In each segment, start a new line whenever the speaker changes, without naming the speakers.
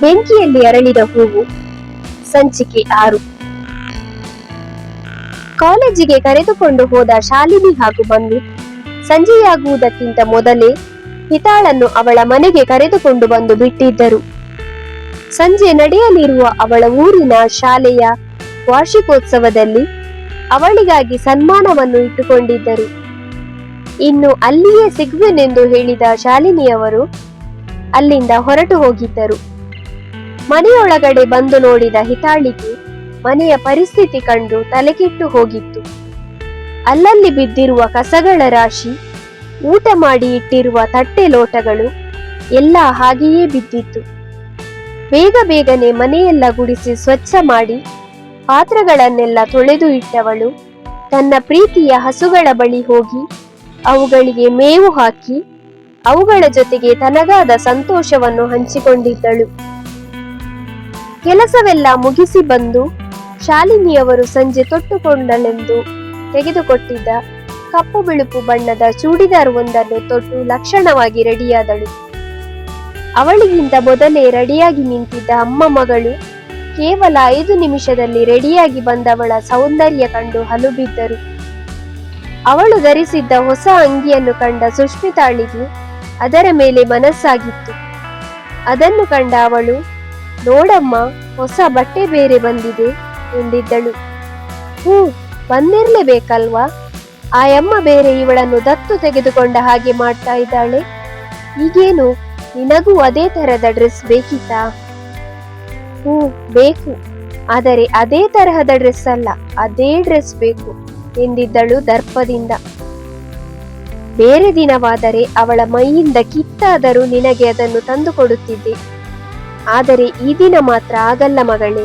ಬೆಂಕಿಯಲ್ಲಿ ಅರಳಿದ ಹೂವು? ಸಂಚಿಕೆ ಆರು. ಕಾಲೇಜಿಗೆ ಕರೆದುಕೊಂಡು ಹೋದ ಶಾಲಿನಿ ಹಾಗೂ ಮಮ್ಮಿ, ಸಂಜೆಯಾಗುವುದಕ್ಕಿಂತ ಮೊದಲೇ ಹಿತಾಳನ್ನು ಅವಳ ಮನೆಗೆ ಕರೆದುಕೊಂಡು ಬಂದು ಬಿಟ್ಟಿದ್ದರು. ಸಂಜೆ ನಡೆಯಲಿರುವ ಅವಳ ಊರಿನ ಶಾಲೆಯ ವಾರ್ಷಿಕೋತ್ಸವದಲ್ಲಿ ಅವಳಿಗಾಗಿ ಸನ್ಮಾನವನ್ನು ಇಟ್ಟುಕೊಂಡಿದ್ದರು. ಇನ್ನು ಅಲ್ಲಿಯೇ ಸಿಗುವೆನೆಂದು ಹೇಳಿದ ಶಾಲಿನಿಯವರು ಅಲ್ಲಿಂದ ಹೊರಟು ಹೋಗಿದ್ದರು. ಮನೆಯೊಳಗಡೆ ಬಂದು ನೋಡಿದ ಹಿತಾಳಿಗೆ ಮನೆಯ ಪರಿಸ್ಥಿತಿ ಕಂಡು ತಲೆಕೆಟ್ಟು ಹೋಗಿತ್ತು. ಅಲ್ಲಲ್ಲಿ ಬಿದ್ದಿರುವ ಕಸಗಳ ರಾಶಿ, ಊಟ ಮಾಡಿ ಇಟ್ಟಿರುವ ತಟ್ಟೆ ಲೋಟಗಳು ಎಲ್ಲ ಹಾಗೆಯೇ ಬಿದ್ದಿತ್ತು. ಬೇಗ ಬೇಗನೆ ಮನೆಯೆಲ್ಲ ಗುಡಿಸಿ ಸ್ವಚ್ಛ ಮಾಡಿ ಪಾತ್ರಗಳನ್ನೆಲ್ಲ ತೊಳೆದು ಇಟ್ಟವಳು ತನ್ನ ಪ್ರೀತಿಯ ಹಸುಗಳ ಬಳಿ ಹೋಗಿ ಅವುಗಳಿಗೆ ಮೇವು ಹಾಕಿ ಅವುಗಳ ಜೊತೆಗೆ ತನಗಾದ ಸಂತೋಷವನ್ನು ಹಂಚಿಕೊಂಡಿದ್ದಳು. ಕೆಲಸವೆಲ್ಲ ಮುಗಿಸಿ ಬಂದು ಶಾಲಿನಿಯವರು ಸಂಜೆ ತೊಟ್ಟುಕೊಂಡಳೆಂದು ತೆಗೆದುಕೊಟ್ಟಿದ್ದ ಕಪ್ಪು ಬಿಳುಪು ಬಣ್ಣದ ಚೂಡಿದಾರ್ ಒಂದನ್ನು ತೊಟ್ಟು ಲಕ್ಷಣವಾಗಿ ರೆಡಿಯಾದಳು. ಅವಳಿಗಿಂತ ಮೊದಲೇ ರೆಡಿಯಾಗಿ ನಿಂತಿದ್ದ ಅಮ್ಮ ಮಗಳು ಕೇವಲ ಐದು ನಿಮಿಷದಲ್ಲಿ ರೆಡಿಯಾಗಿ ಬಂದವಳ ಸೌಂದರ್ಯ ಕಂಡು ಹಲುಬಿದ್ದರು. ಅವಳು ಧರಿಸಿದ್ದ ಹೊಸ ಅಂಗಿಯನ್ನು ಕಂಡ ಸುಷ್ಮಿತಾಳಿಗೆ ಅದರ ಮೇಲೆ ಮನಸ್ಸಾಗಿತ್ತು. ಅದನ್ನು ಕಂಡ ಅವಳು ನೋಡಮ್ಮ, ಹೊಸ ಬಟ್ಟೆ ಬೇರೆ ಬಂದಿದೆ ಎಂದಿದ್ದಳು. ಹೂ ಬಂದಿರ್ಲೇಬೇಕಲ್ವಾ? ಆ ಅಮ್ಮ ಬೇರೆ ಇವಳನ್ನು ದತ್ತು ತೆಗೆದುಕೊಂಡ ಹಾಗೆ ಮಾಡ್ತಾ ಇದ್ದಾಳೆ. ಈಗೇನು, ನಿನಗೂ ಅದೇ ತರಹದ ಡ್ರೆಸ್ ಬೇಕಿತ್ತಾ? ಹೂ ಬೇಕು. ಆದರೆ ಅದೇ ತರಹದ ಡ್ರೆಸ್ ಅಲ್ಲ, ಅದೇ ಡ್ರೆಸ್ ಬೇಕು ಎಂದಿದ್ದಳು ದರ್ಪದಿಂದ. ಬೇರೆ ದಿನವಾದರೆ ಅವಳ ಮೈಯಿಂದ ಕಿತ್ತಾದರೂ ನಿನಗೆ ಅದನ್ನು ತಂದು ಕೊಡುತ್ತಿದ್ದೆ. ಆದರೆ ಈ ದಿನ ಮಾತ್ರ ಆಗಲ್ಲ ಮಗಳೇ.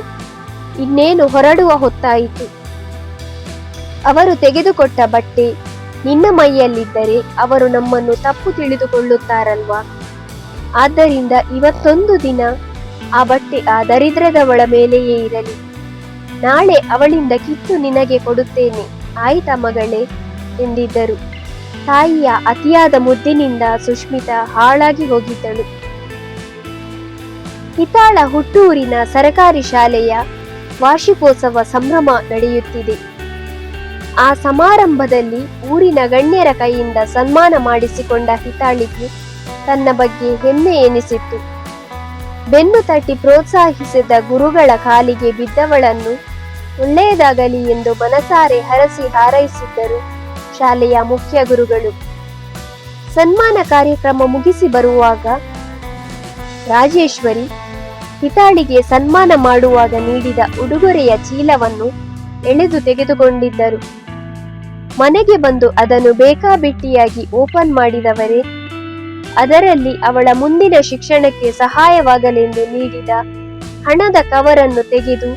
ಇನ್ನೇನು ಹೊರಡುವ ಹೊತ್ತಾಯಿತು. ಅವರು ತೆಗೆದುಕೊಟ್ಟ ಬಟ್ಟೆ ನಿನ್ನ ಮೈಯಲ್ಲಿದ್ದರೆ ಅವರು ನಮ್ಮನ್ನು ತಪ್ಪು ತಿಳಿದುಕೊಳ್ಳುತ್ತಾರಲ್ವಾ? ಆದ್ದರಿಂದ ಇವತ್ತೊಂದು ದಿನ ಆ ಬಟ್ಟೆ ಆ ದರಿದ್ರದವಳ ಮೇಲೆಯೇ ಇರಲಿ. ನಾಳೆ ಅವಳಿಂದ ಕಿತ್ತು ನಿನಗೆ ಕೊಡುತ್ತೇನೆ. ಆಯ್ತಾ ಮಗಳೇ? ಎಂದಿದ್ದರು. ತಾಯಿಯ ಅತಿಯಾದ ಮುದ್ದಿನಿಂದ ಸುಷ್ಮಿತಾ ಹಾಳಾಗಿ ಹೋಗಿದ್ದಳು. ಹಿತಾಳ ಹುಟ್ಟೂರಿನ ಸರಕಾರಿ ಶಾಲೆಯ ವಾರ್ಷಿಕೋತ್ಸವ ಸಂಭ್ರಮ ನಡೆಯುತ್ತಿದೆ. ಆ ಸಮಾರಂಭದಲ್ಲಿ ಊರಿನ ಗಣ್ಯರ ಕೈಯಿಂದ ಸನ್ಮಾನ ಮಾಡಿಸಿಕೊಂಡ ಹಿತಾಳಿಗೆ ತನ್ನ ಬಗ್ಗೆ ಹೆಮ್ಮೆ ಎನಿಸಿತ್ತು. ಬೆನ್ನು ತಟ್ಟಿ ಪ್ರೋತ್ಸಾಹಿಸಿದ ಗುರುಗಳ ಕಾಲಿಗೆ ಬಿದ್ದವಳನ್ನು ಒಳ್ಳೆಯದಾಗಲಿ ಎಂದು ಮನಸಾರೆ ಹರಸಿ ಹಾರೈಸಿದ್ದರು ಶಾಲೆಯ ಮುಖ್ಯ ಗುರುಗಳು. ಸನ್ಮಾನ ಕಾರ್ಯಕ್ರಮ ಮುಗಿಸಿ ಬರುವಾಗ ರಾಜೇಶ್ವರಿ ಹಿತಾಳಿಗೆ ಸನ್ಮಾನ ಮಾಡುವಾಗ ನೀಡಿದ ಉಡುಗೊರೆಯ ಚೀಲವನ್ನು ಎಳೆದು ತೆಗೆದುಕೊಂಡಿದ್ದರು. ಮನೆಗೆ ಬಂದು ಅದನ್ನು ಬೇಕಾಬಿಟ್ಟಿಯಾಗಿ ಓಪನ್ ಮಾಡಿದವರೇ, ಅದರಲ್ಲಿ ಅವಳ ಮುಂದಿನ ಶಿಕ್ಷಣಕ್ಕೆ ಸಹಾಯವಾಗಲೆಂದು ನೀಡಿದ ಹಣದ ಕವರನ್ನು ತೆಗೆದು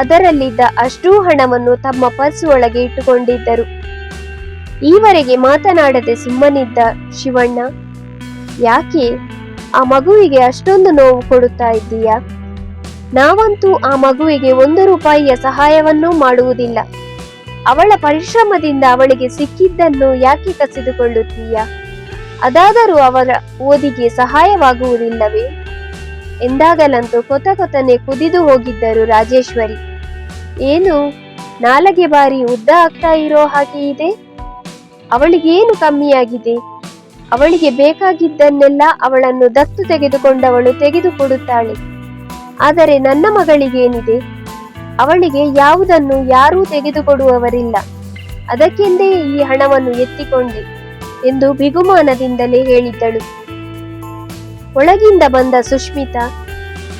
ಅದರಲ್ಲಿದ್ದ ಅಷ್ಟೂ ಹಣವನ್ನು ತಮ್ಮ ಪರ್ಸ್ ಒಳಗೆ ಇಟ್ಟುಕೊಂಡಿದ್ದರು. ಈವರೆಗೆ ಮಾತನಾಡದೆ ಸುಮ್ಮನಿದ್ದ ಶಿವಣ್ಣ, ಯಾಕೆ ಆ ಮಗುವಿಗೆ ಅಷ್ಟೊಂದು ನೋವು ಕೊಡುತ್ತಾ ಇದ್ದೀಯಾ? ನಾವಂತೂ ಆ ಮಗುವಿಗೆ ಒಂದು ರೂಪಾಯಿಯ ಸಹಾಯವನ್ನೂ ಮಾಡುವುದಿಲ್ಲ. ಅವಳ ಪರಿಶ್ರಮದಿಂದ ಅವಳಿಗೆ ಸಿಕ್ಕಿದ್ದನ್ನು ಯಾಕೆ ಕಸಿದುಕೊಳ್ಳುತ್ತೀಯ? ಅದಾದರೂ ಅವರ ಓದಿಗೆ ಸಹಾಯವಾಗುವುದಿಲ್ಲವೇ? ಎಂದಾಗಲಂತೂ ಕೊತ ಕೊತನೆ ಕುದಿದು ಹೋಗಿದ್ದರು ರಾಜೇಶ್ವರಿ. ಏನು, ನಾಲಗೆ ಬಾರಿ ಉದ್ದ ಆಗ್ತಾ ಇರೋ ಹಾಗೆ ಇದೆ? ಅವಳಿಗೇನು ಕಮ್ಮಿಯಾಗಿದೆ? ಅವಳಿಗೆ ಬೇಕಾಗಿದ್ದನ್ನೆಲ್ಲ ಅವಳನ್ನು ದತ್ತು ತೆಗೆದುಕೊಂಡವಳು ತೆಗೆದುಕೊಡುತ್ತಾಳೆ. ಆದರೆ ನನ್ನ ಮಗಳಿಗೇನಿದೆ? ಅವಳಿಗೆ ಯಾವುದನ್ನು ಯಾರೂ ತೆಗೆದುಕೊಡುವವರಿಲ್ಲ. ಅದಕ್ಕೆಂದೇ ಈ ಹಣವನ್ನು ಎತ್ತಿಕೊಂಡೆ ಎಂದು ಬಿಗುಮಾನದಿಂದಲೇ ಹೇಳಿದ್ದಳು. ಒಳಗಿಂದ ಬಂದ ಸುಷ್ಮಿತಾ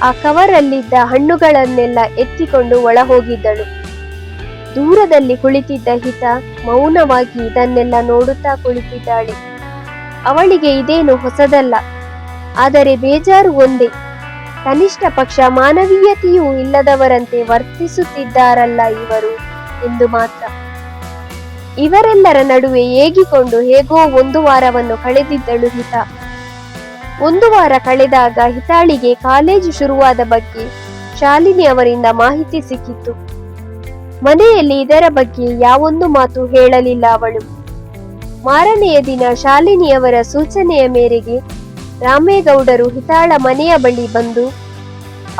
ಆ ಕವರಲ್ಲಿದ್ದ ಹಣ್ಣುಗಳನ್ನೆಲ್ಲ ಎತ್ತಿಕೊಂಡು ಒಳ ಹೋಗಿದ್ದಳು ದೂರದಲ್ಲಿ ಕುಳಿತಿದ್ದ ಹಿತ ಮೌನವಾಗಿ ಇದನ್ನೆಲ್ಲ ನೋಡುತ್ತಾ ಕುಳಿತಿದ್ದಾಳೆ. ಅವಳಿಗೆ ಇದೇನು ಹೊಸದಲ್ಲ. ಆದರೆ ಬೇಜಾರು ಒಂದೇ. ಕನಿಷ್ಠ ಪಕ್ಷ ಮಾನವೀಯತೆಯೂ ಇಲ್ಲದವರಂತೆ ವರ್ತಿಸುತ್ತಿದ್ದಾರಲ್ಲ ಇವರು ಎಂದು ಮಾತ್ರ. ಇವರೆಲ್ಲರ ನಡುವೆ ಏಗಿಕೊಂಡು ಹೇಗೋ ಒಂದು ವಾರವನ್ನು ಕಳೆದಿದ್ದಳು ಹಿತ. ಒಂದು ವಾರ ಕಳೆದಾಗ ಹಿತಾಳಿಗೆ ಕಾಲೇಜು ಶುರುವಾದ ಬಗ್ಗೆ ಶಾಲಿನಿ ಅವರಿಂದ ಮಾಹಿತಿ ಸಿಕ್ಕಿತ್ತು. ಮನೆಯಲ್ಲಿ ಇದರ ಬಗ್ಗೆ ಯಾವೊಂದು ಮಾತು ಹೇಳಲಿಲ್ಲ ಅವಳು. ಮಾರನೆಯ ದಿನ ಶಾಲಿನಿಯವರ ಸೂಚನೆಯ ಮೇರೆಗೆ ರಾಮೇಗೌಡರು ಹಿತಾಳ ಮನೆಯ ಬಳಿ ಬಂದು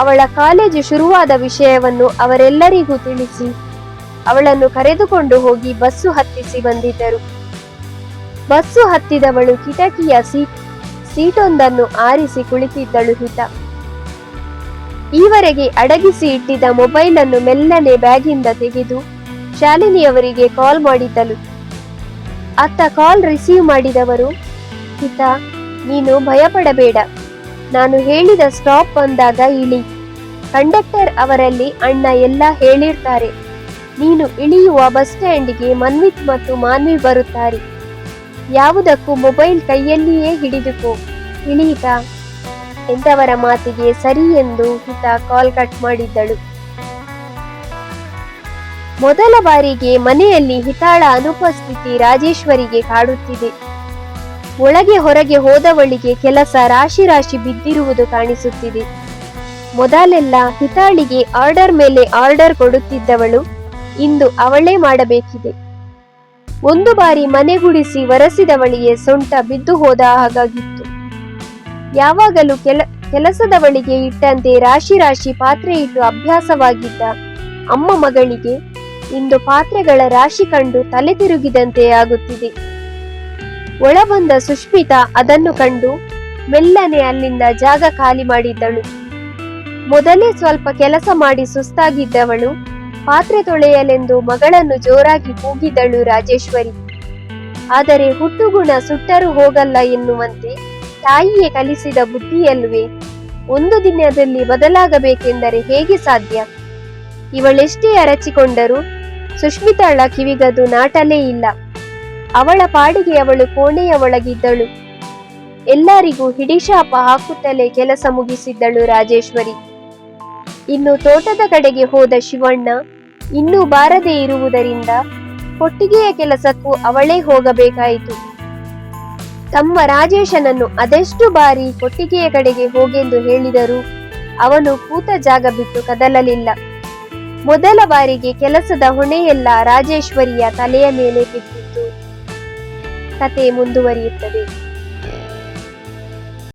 ಅವಳ ಕಾಲೇಜು ಶುರುವಾದ ವಿಷಯವನ್ನು ಅವರೆಲ್ಲರಿಗೂ ತಿಳಿಸಿ ಅವಳನ್ನು ಕರೆದುಕೊಂಡು ಹೋಗಿ ಬಸ್ಸು ಹತ್ತಿಸಿ ಬಂದಿದ್ದರು. ಬಸ್ಸು ಹತ್ತಿದವಳು ಕಿಟಕಿಯ ಸೀಟ್, ಸೀಟೊಂದನ್ನು ಆರಿಸಿ ಕುಳಿತಿದ್ದಳು ಹಿತ. ಈವರೆಗೆ ಅಡಗಿಸಿ ಇಟ್ಟಿದ್ದ ಮೊಬೈಲ್ ಅನ್ನು ಮೆಲ್ಲನೆ ಬ್ಯಾಗಿಂದ ತೆಗೆದು ಶಾಲಿನಿಯವರಿಗೆ ಕಾಲ್ ಮಾಡಿದ್ದಳು. ಅತ್ತ ಕಾಲ್ ರಿಸೀವ್ ಮಾಡಿದವರು ಹಿತ ನೀನು ಭಯಪಡಬೇಡ. ನಾನು ಹೇಳಿದ ಸ್ಟಾಪ್ ಬಂದಾಗ ಇಳಿ. ಕಂಡಕ್ಟರ್ ಅವರಲ್ಲಿ ಅಣ್ಣ ಎಲ್ಲ ಹೇಳಿರ್ತಾರೆ. ನೀನು ಇಳಿಯುವ ಬಸ್ ಸ್ಟ್ಯಾಂಡ್ಗೆ ಮನ್ವಿತ್ ಮತ್ತು ಮಾನ್ವಿ ಬರುತ್ತಾರೆ. ಯಾವುದಕ್ಕೂ ಮೊಬೈಲ್ ಕೈಯಲ್ಲಿಯೇ ಹಿಡಿದುಕೋ. ಇಳಿಯಿತ ಎಂದವರ ಮಾತಿಗೆ ಸರಿ ಎಂದು ಹಿತ ಕಾಲ್ ಕಟ್ ಮಾಡಿದ್ದಳು. ಮೊದಲ ಬಾರಿಗೆ ಮನೆಯಲ್ಲಿ ಹಿತಾಳ ಅನುಪಸ್ಥಿತಿ ರಾಜೇಶ್ವರಿಗೆ ಕಾಡುತ್ತಿದೆ. ಒಳಗೆ ಹೊರಗೆ ಹೋದವಳಿಗೆ ಕೆಲಸ ರಾಶಿ ರಾಶಿ ಬಿದ್ದಿರುವುದು ಕಾಣಿಸುತ್ತಿದೆ. ಮೊದಲೆಲ್ಲ ಹಿತಾಳಿಗೆ ಆರ್ಡರ್ ಮೇಲೆ ಆರ್ಡರ್ ಕೊಡುತ್ತಿದ್ದವಳು, ಇಂದು ಅವಳೇ ಮಾಡಬೇಕಿದೆ. ಒಂದು ಬಾರಿ ಮನೆಗುಡಿಸಿ ಒರೆಸಿದವಳಿಗೆ ಸೊಂಟ ಬಿದ್ದು ಹೋದ ಹಾಗಾಗಿತ್ತು. ಯಾವಾಗಲೂ ಕೆಲ, ಕೆಲಸದವಳಿಗೆ ಇಟ್ಟಂತೆ ರಾಶಿ ರಾಶಿ ಪಾತ್ರೆ ಇಟ್ಟು ಅಭ್ಯಾಸವಾಗಿದ್ದ ಅಮ್ಮ ಮಗಳಿಗೆ ಇಂದು ಪಾತ್ರೆಗಳ ರಾಶಿ ಕಂಡು ತಲೆ ತಿರುಗಿದಂತೆ ಆಗುತ್ತಿದೆ. ಒಳಬಂದ ಸುಷ್ಮಿತಾ ಅದನ್ನು ಕಂಡು ಮೆಲ್ಲನೆ ಅಲ್ಲಿಂದ ಜಾಗ ಖಾಲಿ ಮಾಡಿದ್ದಳು. ಮೊದಲೇ ಸ್ವಲ್ಪ ಕೆಲಸ ಮಾಡಿ ಸುಸ್ತಾಗಿದ್ದವಳು, ಪಾತ್ರೆ ತೊಳೆಯಲೆಂದು ಮಗಳನ್ನು ಜೋರಾಗಿ ಕೂಗಿದಳು ರಾಜೇಶ್ವರಿ. ಆದರೆ ಹುಟ್ಟುಗುಣ ಸುಟ್ಟರೂ ಹೋಗಲ್ಲ ಎನ್ನುವಂತೆ ತಾಯಿಯೇ ಕಲಿಸಿದ ಬುದ್ಧಿಯಲ್ವೇ, ಒಂದು ದಿನದಲ್ಲಿ ಬದಲಾಗಬೇಕೆಂದರೆ ಹೇಗೆ ಸಾಧ್ಯ? ಇವಳೆಷ್ಟೇ ಅರಚಿಕೊಂಡರೂ ಸುಷ್ಮಿತಾಳ ಕಿವಿಗದು ನಾಟಲೇ ಇಲ್ಲ. ಅವಳ ಪಾಡಿಗೆ ಅವಳು ಕೋಣೆಯ ಒಳಗಿದ್ದಳು. ಎಲ್ಲರಿಗೂ ಹಿಡಿಶಾಪ ಹಾಕುತ್ತಲೇ ಕೆಲಸ ಮುಗಿಸಿದ್ದಳು ರಾಜೇಶ್ವರಿ. ಇನ್ನು ತೋಟದ ಕಡೆಗೆ ಹೋದ ಶಿವಣ್ಣ ಇನ್ನೂ ಬಾರದೇ ಇರುವುದರಿಂದ ಕೊಟ್ಟಿಗೆಯ ಕೆಲಸಕ್ಕೂ ಅವಳೇ ಹೋಗಬೇಕಾಯಿತು. ತಮ್ಮ ರಾಜೇಶನನ್ನು ಅದೆಷ್ಟು ಬಾರಿ ಕೊಟ್ಟಿಗೆಯ ಕಡೆಗೆ ಹೋಗೆಂದು ಹೇಳಿದರೂ ಅವನು ಕೂತ ಜಾಗ ಬಿಟ್ಟು ಕದಲಲಿಲ್ಲ. ಮೊದಲ ಬಾರಿಗೆ ಕೆಲಸದ ಹೊಣೆಯೆಲ್ಲ ರಾಜೇಶ್ವರಿಯ ತಲೆಯ ಮೇಲೆ ಬಿದ್ದಿತ್ತು. ಕತೆ ಮುಂದುವರಿಯುತ್ತದೆ.